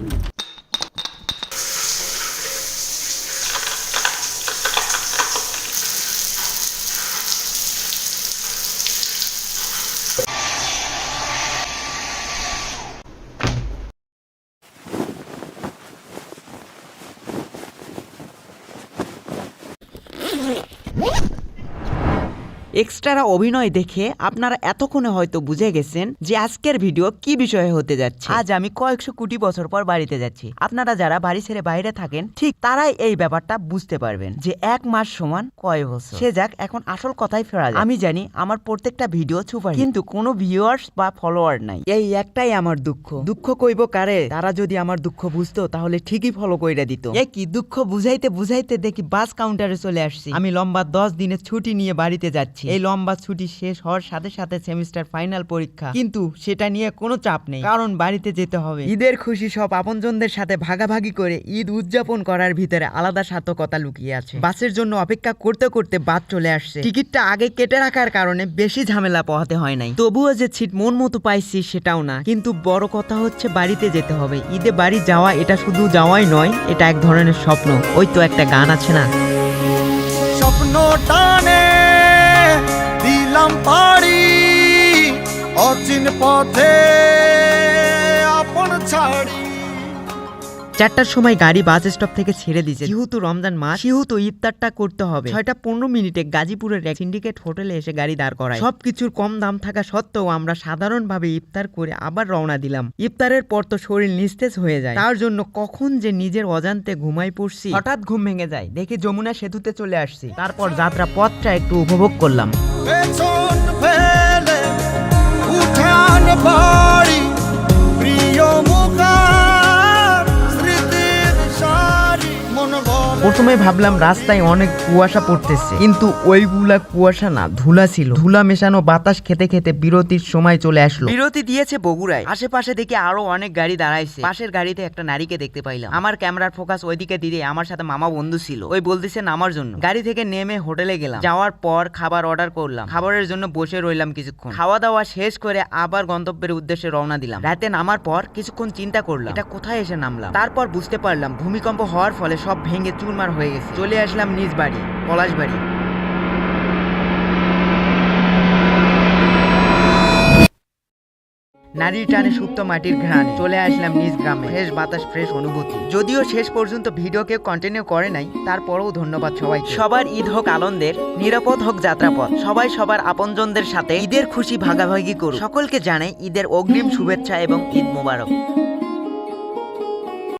Thank you. Extra অভিনয় দেখে আপনারা এতক্ষণে হয়তো বুঝে গেছেন যে আজকের ভিডিও কি বিষয়ে হতে যাচ্ছে। আজ আমি কয়েকশো কোটি বছর পর বাড়িতে যাচ্ছি। আপনারা যারা বাড়ি ছেড়ে বাইরে থাকেন ঠিক তারাই এই ব্যাপারটা বুঝতে পারবেন যে এক মাস সমান কয় বছর। সে যাক এখন আসল কথাই ফেরা। আমি জানি আমার প্রত্যেকটা ভিডিও সুপার কিন্তু কোনো ভিউয়ার্স বা ফলোয়ার নাই। এই একটাই আমার দুঃখ। দুঃখ কইব কারে? তারা যদি আমার দুঃখ বুঝতো তাহলে ঠিকই ফলো কইরা দিত। এ কি দুঃখ? বুঝাইতে বুঝাইতে দেখি বাস কাউন্টারে চলে আসছি। আমি লম্বা দশ দিনের ছুটি নিয়ে বাড়িতে যাচ্ছি। এই লম্বা ছুটি শেষ হওয়ার সাথে সাথে সেমিস্টার ফাইনাল পরীক্ষা। কিন্তু সেটা নিয়ে কোনো চাপ নেই। কারণ বাড়িতে যেতে হবে। ঈদের খুশি সব আপনজনদের সাথে ভাগাভাগি করে ঈদ উদযাপন করার ভিতরে আলাদা সার্থকতা লুকিয়ে আছে। বাসের জন্য অপেক্ষা করতে করতে বাদ চলে আসছে। টিকিটটা আগে কেটে রাখার কারণে বেশি ঝামেলা পোহাতে হয় নাই। তবুও যে ছিট মন মতো পাইছি সেটাও না। কিন্তু বড় কথা হচ্ছে বাড়িতে যেতে হবে। ঈদে বাড়ি যাওয়া এটা শুধু যাওয়াই নয় এটা এক ধরনের স্বপ্ন। ওই তো একটা গান আছে না? স্বপ্ন টানে দিলাম পাড়ি অচিন পথে। চারটার সময় গাড়ি বাস স্টপ থেকে ছেড়ে দিয়েছে। যেহেতু রমজান মাস সেহেতু ইফতারটা করতে হবে। ছয়টা পনেরো মিনিটে গাজীপুরের এক সিন্ডিকেট হোটেলে এসে গাড়ি দাঁড় করায়। সবকিছুর কম দাম থাকা সত্ত্বেও আমরা সাধারণভাবে ইফতার করে আবার রওনা দিলাম। ইফতারের পর তো শরীর নিস্তেজ হয়ে যায়। তার জন্য কখন যে নিজের অজান্তে ঘুমাই পড়ছি। হঠাৎ ঘুম ভেঙে যায়। দেখি যমুনা সেতুতে চলে আসছি। তারপর যাত্রা পথটা একটু উপভোগ করলাম। পেছন ফেলে উঠান বাড়ি। প্রথমে ভাবলাম রাস্তায় অনেক কুয়াশা পড়তেছে, কিন্তু ওইগুলা কুয়াশা না, ধুলা ছিল। ধুলা মেশানো বাতাস খেতে খেতে বিরতির সময় চলে আসলো। বিরতি দিয়েছে বগুড়ায়। আশেপাশে দেখে আরও অনেক গাড়ি দাঁড়াইছে। পাশের গাড়িতে একটা নারীকে দেখতে পাইলাম। আমার ক্যামেরার ফোকাস ওইদিকে দিতে আমার সাথে মামা বন্ধু ছিল। ওই বলতেছে, নামার জন্য। গাড়ি থেকে নেমে হোটেলে গেলাম। যাওয়ার পর খাবার অর্ডার করলাম। খাবারের জন্য বসে রইলাম কিছুক্ষণ। খাওয়া দাওয়া শেষ করে আবার গন্তব্যের উদ্দেশ্যে রওনা দিলাম। রাতে নামার পর কিছুক্ষণ চিন্তা করলাম, এটা কোথায় এসে নামলাম? তারপর বুঝতে পারলাম, ভূমিকম্প হওয়ার ফলে সব ভেঙে চুরমার হয়ে গেছে। চলে আসলাম নিজ বাড়ি, পলাশ বাড়ি। নারীর টানে সুপ্ত মাটির ঘ্রাণে, চলে আসলাম নিজ গ্রামে। ফ্রেশ বাতাস, ফ্রেশ অনুভূতি। যদিও শেষ পর্যন্ত ভিডিও কেউ কন্টিনিউ করে নাই, তারপরেও ধন্যবাদ সবাই সবার ঈদ হোক আনন্দের, নিরাপদ হোক যাত্রাপথ, সবাই সবার আপনজনদের সাথে ঈদের খুশি ভাগাভাগি করুন সকলকে জানাই ঈদের অগ্রিম শুভেচ্ছা এবং ঈদ মোবারক।